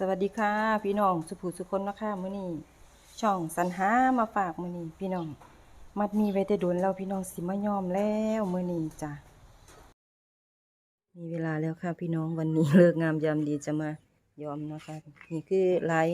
สวัสดีค่ะ พี่น้องสุภูสุคนนะคะมื้อนี้ช่องสันหามาฝากมื้อนี้พี่น้อง มัดมีไว้แต่โดนแล้วพี่น้องสิมายอมแล้วมื้อนี้จ้ะมีเวลาแล้วค่ะ พี่น้องวันนี้เลิกงามยามดีจะมายอมนะคะ นี่คือลาย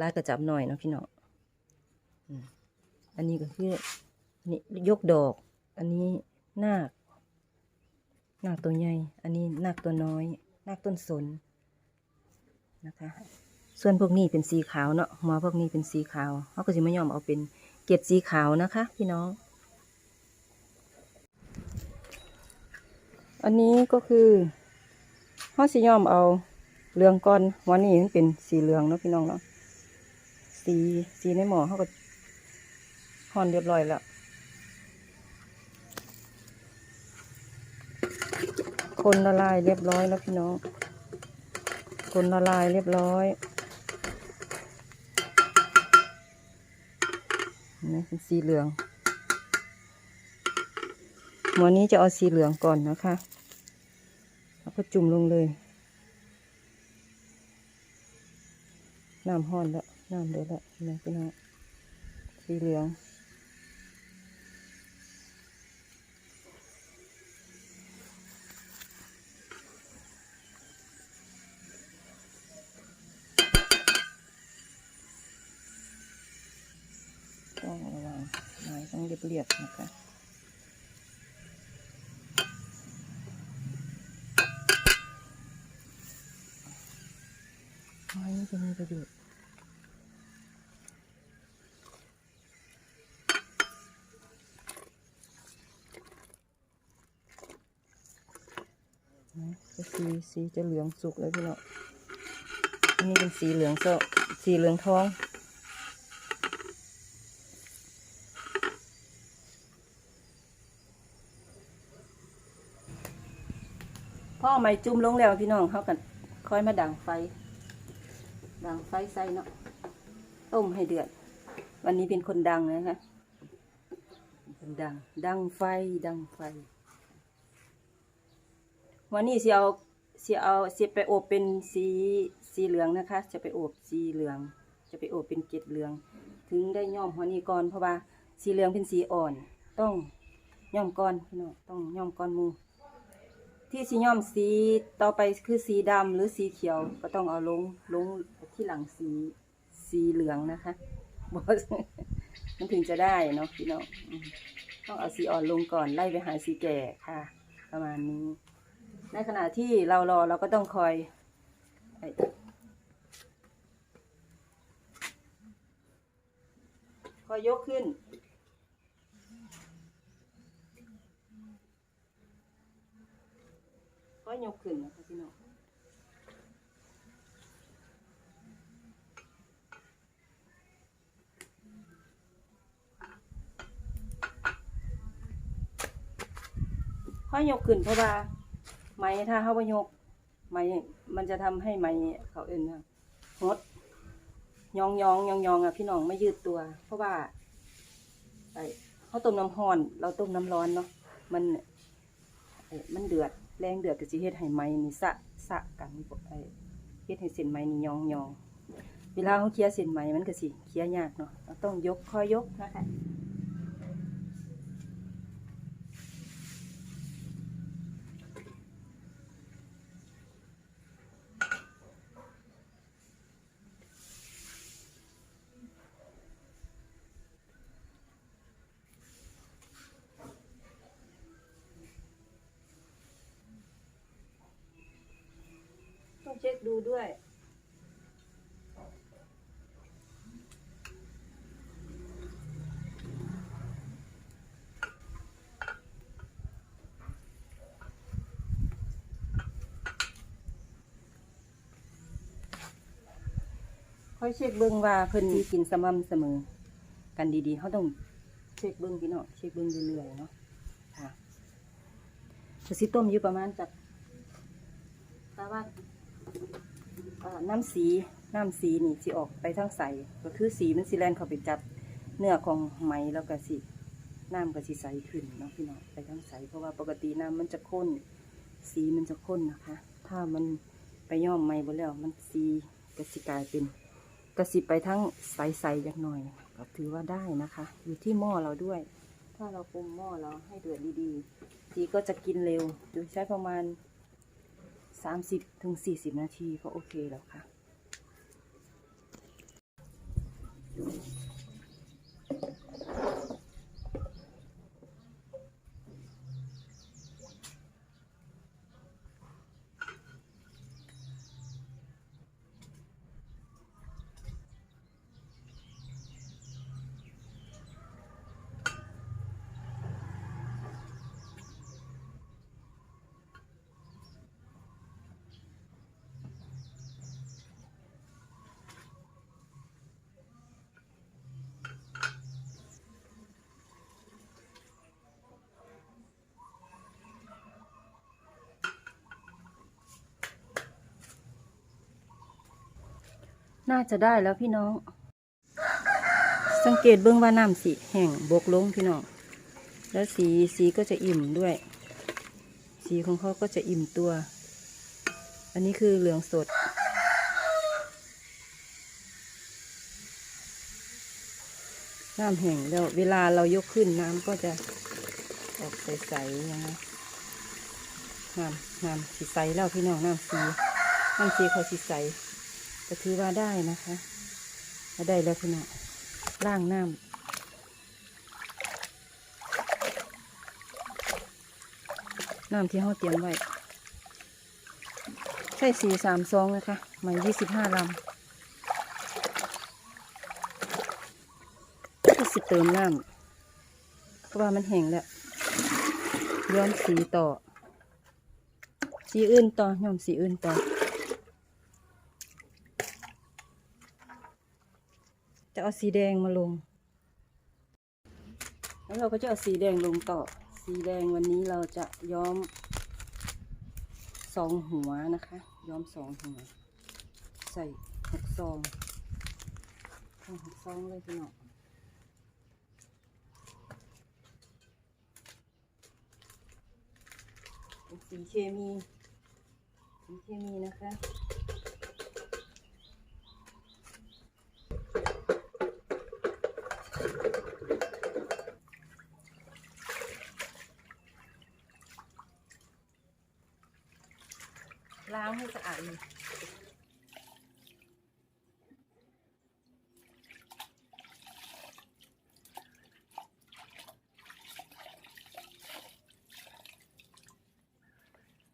ลายกระจับหน่อยเนาะพี่น้องอันนี้ก็คือนี่ยกดอก อันนี้นาคนาคตัวใหญ่ อันนี้นาคตัวน้อย นาคต้นสน นะคะ ส่วนพวกนี้เป็นสีขาวเนาะหัวพวกนี้เป็นสีขาวเขาก็จะไม่ยอมเอาเป็นเกล็ดสีขาวนะคะพี่น้อง อันนี้ก็คือเขาสิยอมเอาเหลืองก่อนหัวนี้มันเป็นสีเหลืองเนาะพี่น้องเนาะสีสีในหมอเขาก็ห่อนเรียบร้อยแล้วคนละลายเรียบร้อยแล้วพี่น้อง คนละลายเรียบร้อยนไหมเป็นสีเหลืองหมอนี้จะเอาสีเหลืองก่อนนะคะ แล้วก็จุ่มลงเลย น้ำห้อนแล้ว น้ำเดือดแล้วนะพี่น้องสีเหลือง เรียบนะคะไม้นี่จะมีประโยชน์นะสีสีจะเหลืองสุกแล้วพี่เน้องอันนี้เป็นสีเหลืองโซสีเหลืองทอง อเอไม้จุ่มลงแล้วพี่น้องเขากันค่อยมาดังไฟ ดังไฟใส่เนาะต้มให้เดือด วันนี้เป็นคนดังนะคะคนดัง ดังไฟดังไฟ วันนี้สิเอาสิเอาสิไปอบเป็นสีสีเหลืองนะคะ จะไปอบสีเหลือง จะไปอบเป็นเกล็ดเหลือง ถึงได้ย่อมหัวนี้ก่อนเพราะว่าสีเหลืองเป็นสีอ่อน ต้องย่อมก่อนพี่น้องต้องย่อมก่อนหมู ที่สีย่อมสีต่อไปคือสีดำหรือสีเขียวก็ต้องเอาลงลงที่หลังสีสีเหลืองนะคะบอสมันถึงจะได้เนาะพี่น้องอืมต้องเอาสีอ่อนลงก่อนไล่ไปหาสีแก่ค่ะ ประมาณนี้ ในขณะที่เรารอเราก็ต้องคอยคอยยกขึ้น ก็ยกขึ้นนะคะพี่น้องค่อยยกขึ้นเพราะว่าไหมถ้าเขาว่ายกไหมมันจะทำให้ไหมเขาเอ็นนะหดยองยองยองยองอะพี่น้องไม่ยืดตัว เพราะว่าไอเขาต้มน้ำร้อน เราต้มน้ำร้อนเนาะมันมันเดือด แรงเดือดก็จะเฮ็ดให้ไม้นี่สะสะกันบ่ไอเฮ็ดให้เส้นไม้นี่ยองยองเวลาเขาเคลียเส้นไม้มันก็สิเคลียยากเนาะเราต้องยกคอยยกนะคะ ค่อยเช็คเบิ้งว่าเพิ่นมีกินสม่ำเสมอ กันดีๆเขาต้องเช็คเบิ้งพี่น้องเช็คเบิ้งเรื่อยๆเนาะค่ะจะสิต้มอยู่ประมาณจากแต่ว่าน้ำสีน้ำสีนี่สิออกไปทางใสก็คือสีมันสิแลนเข้าไปจับเนื้อของไหมแล้วก็สิน้ำก็สิใสขึ้นเนาะพี่น้องไปทางใสเพราะว่าปกติน้ำมันจะข้น สีมันจะข้นนะคะ ถ้ามันไปย่อมไหม่บ่แล้วมันสีก็สิกลายเป็น กระสิไปทั้งใสๆอย่างหน่อยก็ถือว่าได้นะคะ อยู่ที่หม้อเราด้วย ถ้าเราปรุงหม้อเราให้เดือดดีๆสีก็จะกินเร็วโดยใช้ประมาณ 30ถึง40 นาทีก็โอเคแล้วค่ะ น่าจะได้แล้วพี่น้อง สังเกตเบื้องว่าน้ำสีแห้งบกลงพี่น้อง แล้วสีสีก็จะอิ่มด้วย สีของเขาก็จะอิ่มตัว อันนี้คือเหลืองสด น้ำแห้งแล้วเวลาเรายกขึ้นน้ำก็จะออกใสๆอย่างนี้น้ำน้ำสีใสแล้วพี่น้องน้ำสีน้ำสีเขาสีใส ก็ถือว่าได้นะคะมาได้แล้วพี่น้องล่างน้ำน้ำที่เขาเตรียมไว้ ใช่สี่สามซองนะคะใหม่ยี่สิบห้าลำก็สิเติมน้ำเพราะว่ามันแห้งแล้ว ย้อมสีต่อ สีอื่นต่อย้อมสีอื่นต่อ จะ เอาสีแดงมาลง แล้วเราก็จะเอาสีแดงลงต่อ สีแดงวันนี้เราจะย้อมสองหัวนะคะ ย้อมสองหัว ใส่หกซองหกซองเลยพี่น้องสีเคมีสีเคมีนะคะ ล้างให้สะอาดเลย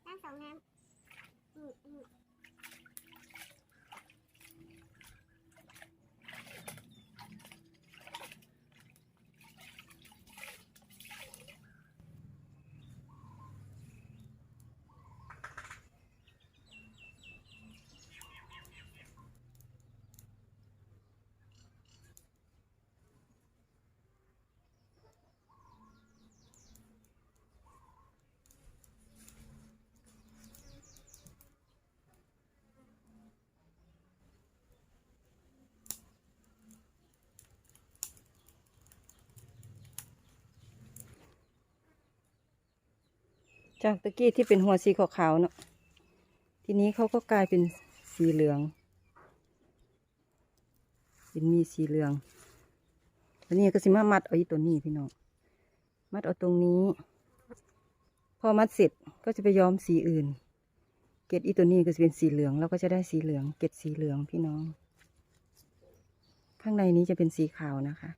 น้ำสองน้ำอืมอืม จากตะกี้ที่เป็นหัวสีขาวๆเนาะทีนี้เขาก็กลายเป็นสีเหลือง เป็นมีสีเหลืองแล้วนี่ก็สิมามัดเอาอีตัวนี้พี่น้องมัดเอาตรงนี้ พอมัดเสร็จก็จะไปย้อมสีอื่น เกล็ดอีตัวนี้ก็จะเป็นสีเหลืองแล้วก็จะได้สีเหลือง เกล็ดสีเหลืองพี่น้อง ข้างในนี้จะเป็นสีขาวนะคะ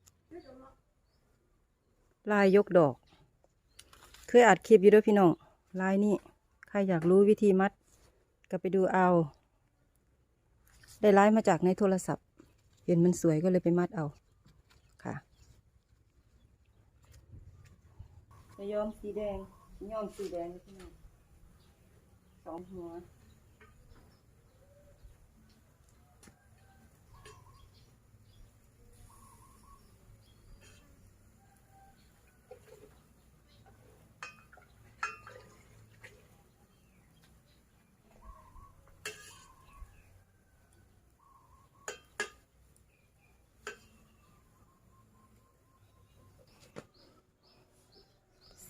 ลายยกดอก เคยอัดคลิปอยู่ด้วยพี่น้อง ลายนี่ใครอยากรู้วิธีมัด ก็ไปดูเอา ได้ลายมาจากในโทรศัพท์ เห็นมันสวยก็เลยไปมัดเอาค่ะจะย้อมสีแดงย้อมสีแดงพี่น้องสองหัว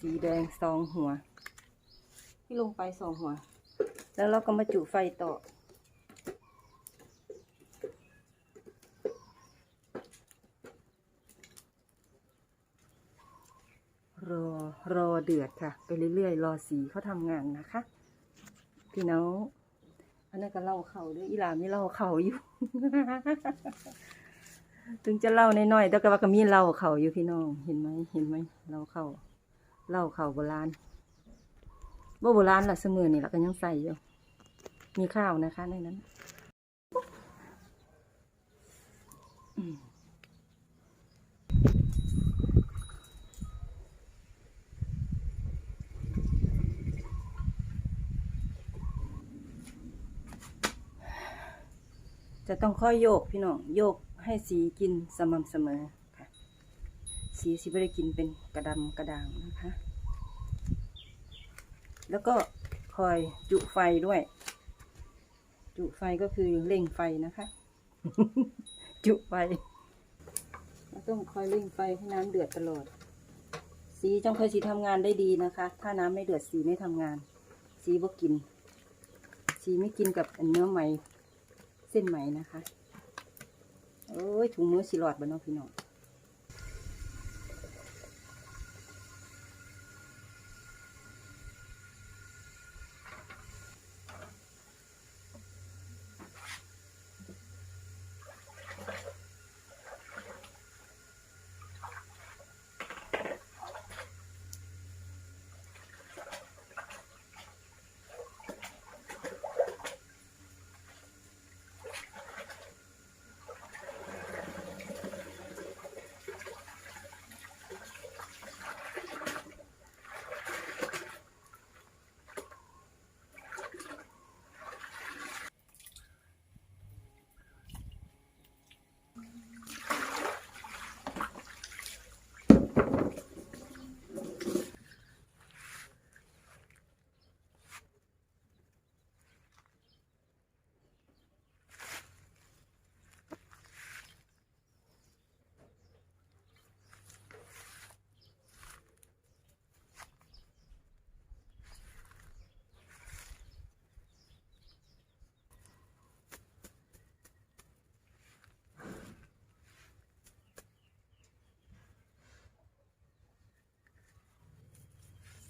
สีแดงสองหัว ที่ลงไปสองหัว แล้วเราก็มาจุไฟต่อ รอรอเดือดค่ะ ไปเรื่อยๆ รอสีเขาทำงานนะคะ พี่น้องอันนั้นก็เล่าเข่าด้วยอีหลามี่เล่าเข่าอยู่ ถึงจะเล่าน้อยๆแต่ก็ว่าก็มีเล่าเข่าอยู่พี่น้อง เห็นไหมเห็นไหมเล่าเข่า เล่าเข่าโบราณบ่โบราณละเสมอนี่ละก็ยังใส่อยู่ มีข้าวนะคะในนั้นจะต้องค่อยโยกพี่น้องโยกให้สีกินสม่ำเสมอ สีสิไม่ได้กินเป็นกระดำกระด่างนะคะ แล้วก็คอยจุไฟด้วย จุไฟก็คือเร่งไฟนะคะ จุไฟเราต้องคอยเร่งไฟให้น้ำเดือดตลอด สีจังคอยสีทำงานได้ดีนะคะ ถ้าน้ำไม่เดือดสีไม่ทำงาน สีบ่กิน สีไม่กินกับเนื้อไหมเส้นไหมนะคะ โอ้ยถุงมือสีหลอดบ้านน้องพี่น้อง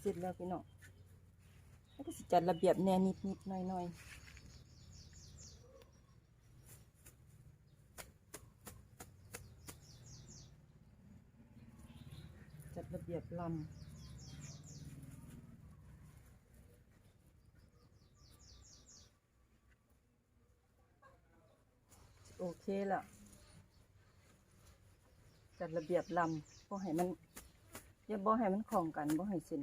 เสร็จแล้วพี่น้องแล้วก็จัดระเบียบแน่นิดนิดๆหน่อยหน่อยๆจัดระเบียบลำโอเคละจัดระเบียบลำก็ให้มันอย่าบ่ให้มันคล้องกันบ่ให้เส้น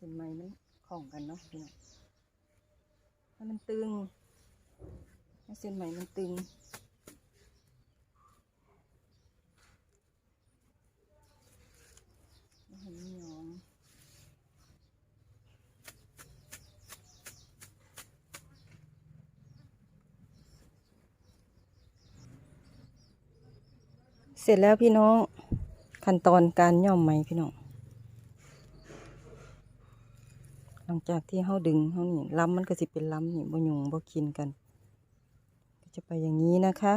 เส้นไหมมันคล้องกันเนาะพี่น้องให้มันตึงให้เส้นไหมมันตึงบ่ให้มันหยองเสร็จแล้วพี่น้องขั้นตอนการย่อมไหมพี่น้อง หลังจากที่เฮาดึงเฮานี่ล้ำมันก็สิเป็นล้ำนี่บ่ยุงบ่กินกัน ก็จะไปอย่างนี้นะคะ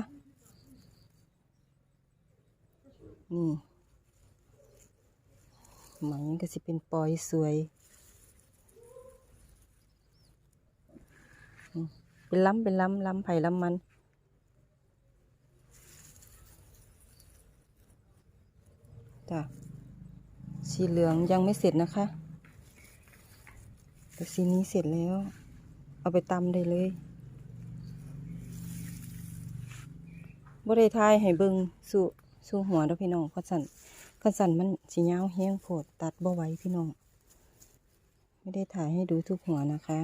นี่ไหมมันก็สิเป็นปอยสวย เป็นล้ำเป็นล้ำล้ำไผ่ล้ำมันจ้ะสีเหลืองยังไม่เสร็จนะคะ แต่สีนี้เสร็จแล้ว เอาไปตำได้เลยบ่ได้ทายให้เบิงสู่สู่หัวเด้อพี่น้องเพราะสั่นคันสั่นมันสิยาวแห้งโพดตัดบ่ไหวพี่น้อง ไม่ได้ถ่ายให้ดูทุกหัวนะคะ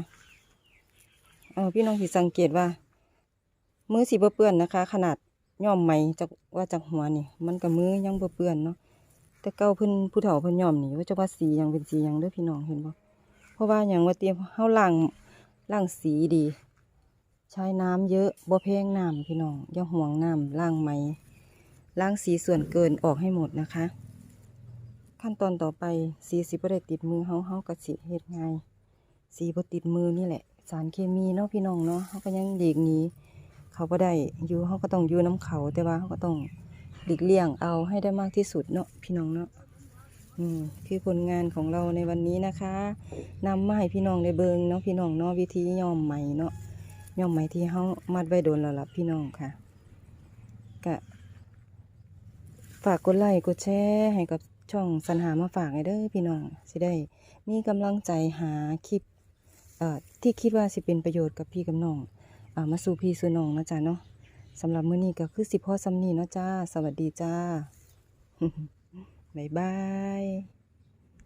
เออพี่น้องสิสังเกตว่า มือสีเปื้อนนะคะ ขนาดย่อมไหมจากว่าจากหัวนี่ มันกับมือยังเปื้อนเนาะแต่เก้าเพิ่นผู้เฒ่าเพิ่นย่อมนี่ว่าจะว่าสียังเป็นสียังเด้อพี่น้องเห็นบ่ เพราะว่าหยังว่าเตรียมเฮาล้างล้างสีดี ใช้น้ำเยอะบ่แพงน้ำพี่น้องอย่าห่วงน้ำล้างไหมล้างสีส่วนเกินออกให้หมดนะคะ ขั้นตอนต่อไปสีสิบ่ได้ติดมือเฮาเฮาก็สิเฮ็ดง่ายสีบ่ติดมือนี่แหละ สารเคมีเนาะพี่น้องเนาะเฮาก็ยังเด็กนี้ เขาบ่ได้อยู่เฮาก็ต้องอยู่น้ำเขาแต่ว่าเฮาก็ต้องหลีกเลี่ยงเอาให้ได้มากที่สุดเนาะพี่น้องเนาะ คือผลงานของเราในวันนี้นะคะนำมาให้พี่น้องได้เบิงเนาะพี่น้องเนาะวิธีย้อมไหมเนาะย้อมไหมที่เฮามัดไว้โดนแล้วล่ะพี่น้องค่ะก็ฝากกดไลค์กดแชร์ให้กับช่องสันหามาฝากให้เด้อพี่น้องสิได้ มีกำลังใจหาคลิปเอ่อที่คิดว่าสิเป็นประโยชน์กับพี่กับน้องอ่ามาสู่พี่สู่น้องเนาะจ้ะเนาะสำหรับมื้อนี้ก็คือสิพ่อซ้ำนีเนาะจ้า สวัสดีจ้า บ๊ายบาย